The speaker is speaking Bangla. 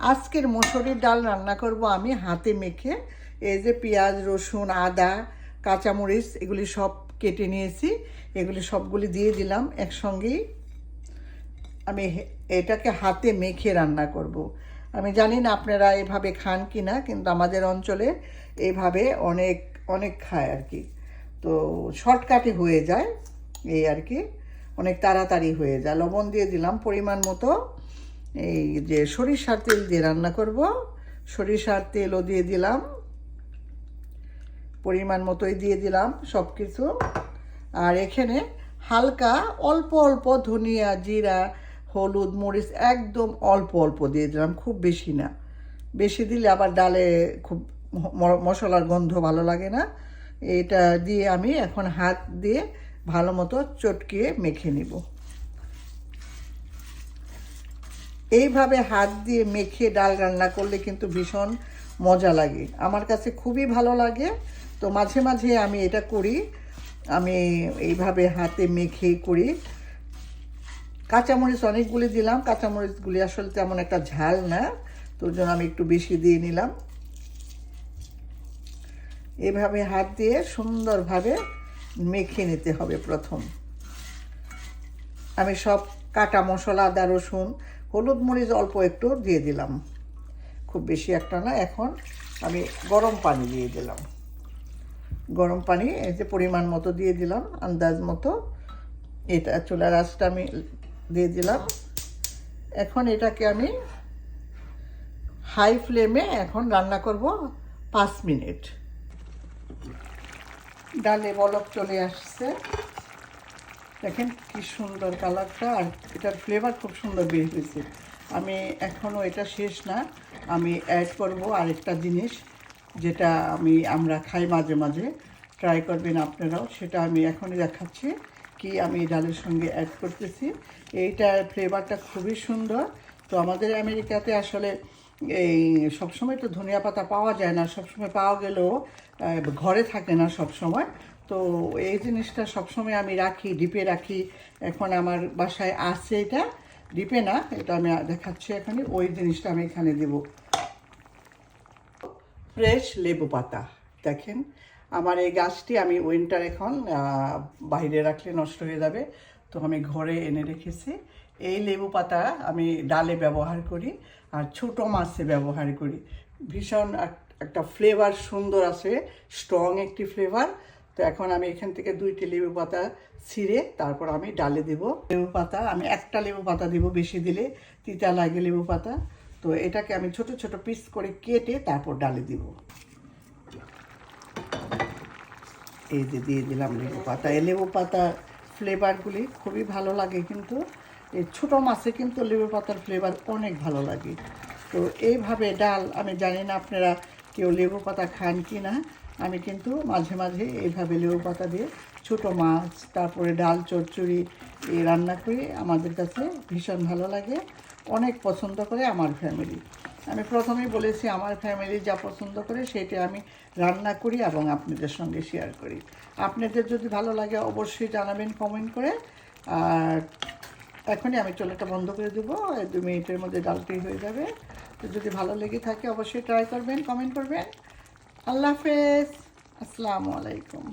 আজকের মসুরির ডাল রান্না করব আমি হাতে মেখে। এই যে পেঁয়াজ, রসুন, আদা, কাঁচামরিচ, এগুলি সব কেটে নিয়েছি। এগুলি সবগুলি দিয়ে দিলাম একসঙ্গেই। আমি এটাকে হাতে মেখে রান্না করব। আমি জানি না আপনারা এভাবে খান কি না কিন্তু আমাদের অঞ্চলে এভাবে অনেক অনেক খায় আর কি। তো শর্টকাটে হয়ে যায় এই আর কি। অনেক তাড়াতাড়ি হয়ে যায়। লবণ দিয়ে দিলাম পরিমাণ মতো। এই যে সরিষার তেল দিয়ে রান্না করব। সরিষার তেলও দিয়ে দিলাম। পরিমাণ মতোই দিয়ে দিলাম সব কিছু আর এখানে হালকা অল্প অল্প ধনিয়া, জিরা, হলুদ, মরিচ একদম অল্প অল্প দিয়ে দিলাম, খুব বেশি না। বেশি দিলে আবার ডালে খুব মশলার গন্ধ ভালো লাগে না। এটা দিয়ে আমি এখন হাত দিয়ে ভালো মতো চটকিয়ে মেখে নিব। এইভাবে হাত দিয়ে মেখে ডাল রান্না করলে কিন্তু ভীষণ মজা লাগে। আমার কাছে খুবই ভালো লাগে। তো মাঝে মাঝে আমি এটা করি। আমি এইভাবে হাতে মেখে করি। কাঁচামরিচ অনেকগুলি দিলাম। কাঁচামরিচগুলি আসলে তেমন একটা ঝাল না। তো জন্য আমি একটু বেশি দিয়ে নিলাম। এভাবে হাত দিয়ে সুন্দরভাবে মেখে নিতে হবে প্রথম। আমি সব কাটা মশলা, আদা, রসুন হলুদ মরিচ অল্প একটু দিয়ে দিলাম। খুব বেশি একটা না, এখন আমি গরম পানি দিয়ে দিলাম। গরম পানি এই যে পরিমাণ মতো দিয়ে দিলাম, আন্দাজ মতো। এটা চুলার আঁচটা আমি দিয়ে দিলাম। এখন এটাকে আমি হাই ফ্লেমে এখন রান্না করব পাঁচ মিনিট। ডালে বলক চলে আসছে। দেখেন কি সুন্দর কালারটা, আর এটার ফ্লেভার খুব সুন্দর বের হয়েছে। আমি এখনও এটা শেষ না, আমি অ্যাড করব আরেকটা জিনিস, যেটা আমি, আমরা খাই মাঝে মাঝে। ট্রাই করবেন আপনারাও, সেটা আমি এখনই দেখাচ্ছি, কি আমি ডালের সঙ্গে অ্যাড করতেছি। এইটার ফ্লেভারটা খুবই সুন্দর। তো আমাদের আমেরিকাতে আসলে এই সবসময় তো ধনিয়া পাতা পাওয়া যায় না, সবসময় পাওয়া গেলেও ঘরে থাকে না সবসময়। তো এই জিনিসটা সবসময় আমি রাখি, ডিপে রাখি। এখন আমার বাসায় আছে এটা, ডিপে না, এটা আমি দেখাচ্ছি এখানে, ওই জিনিসটা আমি এখানে দেব। ফ্রেশ লেবু পাতা, দেখেন। আমার এই গাছটি আমি উইন্টার এখন বাইরে রাখলে নষ্ট হয়ে যাবে, তো আমি ঘরে এনে রেখেছি। এই লেবু পাতা আমি ডালে ব্যবহার করি, আর ছোটো মাছে ব্যবহার করি। ভীষণ একটা ফ্লেভার সুন্দর আছে স্ট্রং একটি ফ্লেভার তো এখন আমি এখান থেকে দুইটি লেবু পাতা ছিঁড়ে তারপর আমি ডালে দেব। লেবু পাতা, আমি একটা লেবু পাতা দেব বেশি দিলে, তিতা লাগে লেবু পাতা। তো এটাকে আমি ছোট ছোট পিস করে কেটে তারপর ডালে দিব। এই যে দিয়ে দিলাম লেবু পাতা। এই লেবু পাতা ফ্লেভারগুলি খুবই ভালো লাগে কিন্তু। এই ছোটো মাছে কিন্তু লেবু পাতার ফ্লেভার অনেক ভালো লাগে। তো এইভাবে ডাল, আমি জানি না আপনারা কেউ লেবু পাতা খান কি না, আমি কিন্তু মাঝে মাঝে এইভাবে লেবু পাতা দিয়ে ছোটো মাছ, তারপরে ডাল, চচ্চড়ি এই রান্না করি। আমাদের কাছে ভীষণ ভালো লাগে। অনেক পছন্দ করে আমার ফ্যামিলি আমি প্রথমেই বলেছি, আমার ফ্যামিলি যা পছন্দ করে সেটা আমি রান্না করি এবং আপনাদের সঙ্গে শেয়ার করি। আপনাদের যদি ভালো লাগে অবশ্যই জানাবেন কমেন্ট করে। আর এখনই আমি চুলাটা বন্ধ করে দেবো। দু মিনিটের মধ্যে ডালটি হয়ে যাবে। তো যদি ভালো লেগে থাকে অবশ্যই ট্রাই করবেন কমেন্ট করবেন। আল্লাহ হাফেজ। আসসালামু আলাইকুম।